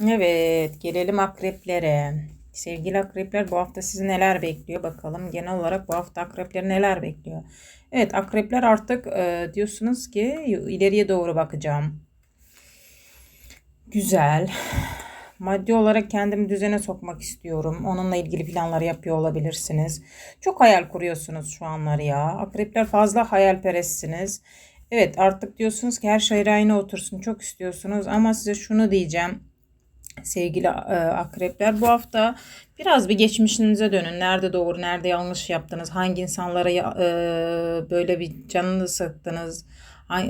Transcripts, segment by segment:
Evet, gelelim akreplere. Sevgili akrepler bu hafta sizi neler bekliyor bakalım. Genel olarak bu hafta akrepleri neler bekliyor? Evet, akrepler artık e, diyorsunuz ki ileriye doğru bakacağım. Güzel. Maddi olarak kendimi düzene sokmak istiyorum. Onunla ilgili planlar yapıyor olabilirsiniz. Çok hayal kuruyorsunuz şu anları ya. Akrepler fazla hayalperestsiniz. Evet artık diyorsunuz ki her şey rayına otursun. Çok istiyorsunuz ama size şunu diyeceğim sevgili e, akrepler. Bu hafta biraz bir geçmişinize dönün. Nerede doğru, nerede yanlış yaptınız? Hangi insanlara e, böyle bir canını sıktınız?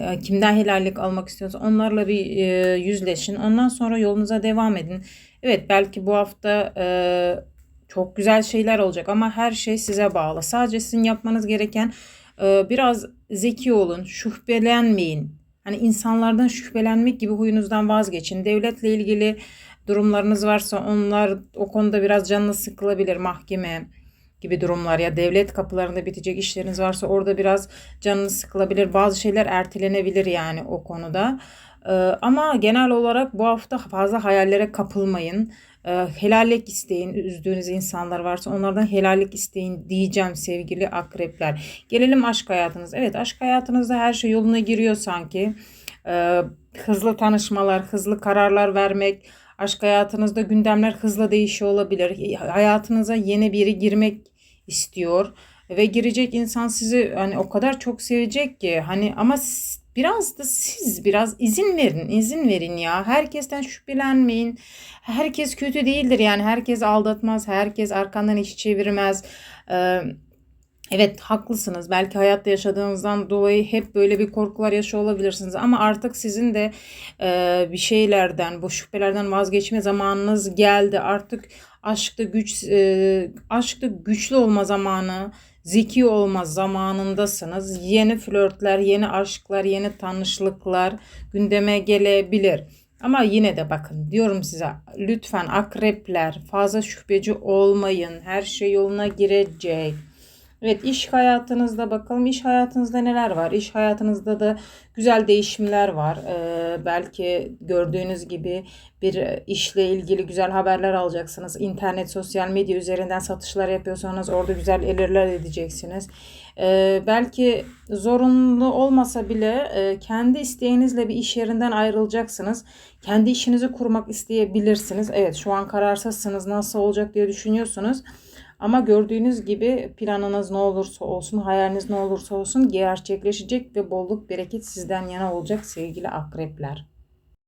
E, Kimden helallik almak istiyorsanız onlarla bir yüzleşin. Ondan sonra yolunuza devam edin. Evet belki bu hafta çok güzel şeyler olacak ama her şey size bağlı. Sadece sizin yapmanız gereken biraz zeki olun, şüphelenmeyin. Hani insanlardan şüphelenmek gibi huyunuzdan vazgeçin. Devletle ilgili durumlarınız varsa onlar o konuda biraz canınız sıkılabilir mahkeme gibi durumlar ya devlet kapılarında bitecek işleriniz varsa orada biraz canınız sıkılabilir. Bazı şeyler ertelenebilir yani o konuda. Ee, ama genel olarak bu hafta fazla hayallere kapılmayın. Ee, helallik isteyin. Üzdüğünüz insanlar varsa onlardan helallik isteyin diyeceğim sevgili akrepler. Gelelim aşk hayatınız. Evet aşk hayatınızda her şey yoluna giriyor sanki. Ee, hızlı tanışmalar, hızlı kararlar vermek, aşk hayatınızda gündemler hızla değişiyor olabilir. Hayatınıza yeni biri girmek istiyor ve girecek insan sizi hani o kadar çok sevecek ki hani ama biraz da siz biraz izin verin, izin verin ya. Herkesten şüphelenmeyin. Herkes kötü değildir yani herkes aldatmaz, herkes arkandan iş çevirmez. Ee, Evet haklısınız. Belki hayatta yaşadığınızdan dolayı hep böyle bir korkular yaşıyor olabilirsiniz. Ama artık sizin de e, bir şeylerden, bu şüphelerden vazgeçme zamanınız geldi. Artık aşkta güç, e, aşkta güçlü olma zamanı, zeki olma zamanındasınız. Yeni flörtler, yeni aşklar, yeni tanışlıklar gündeme gelebilir. Ama yine de bakın diyorum size lütfen akrepler fazla şüpheci olmayın. Her şey yoluna girecek. Evet iş hayatınızda bakalım iş hayatınızda neler var? İş hayatınızda da güzel değişimler var. Ee, belki gördüğünüz gibi bir işle ilgili güzel haberler alacaksınız. İnternet, sosyal medya üzerinden satışlar yapıyorsanız orada güzel gelirler edeceksiniz. Ee, belki zorunlu olmasa bile e, kendi isteğinizle bir iş yerinden ayrılacaksınız. Kendi işinizi kurmak isteyebilirsiniz. Evet şu an kararsızsınız nasıl olacak diye düşünüyorsunuz. Ama gördüğünüz gibi planınız ne olursa olsun, hayaliniz ne olursa olsun gerçekleşecek ve bolluk bereket sizden yana olacak sevgili akrepler.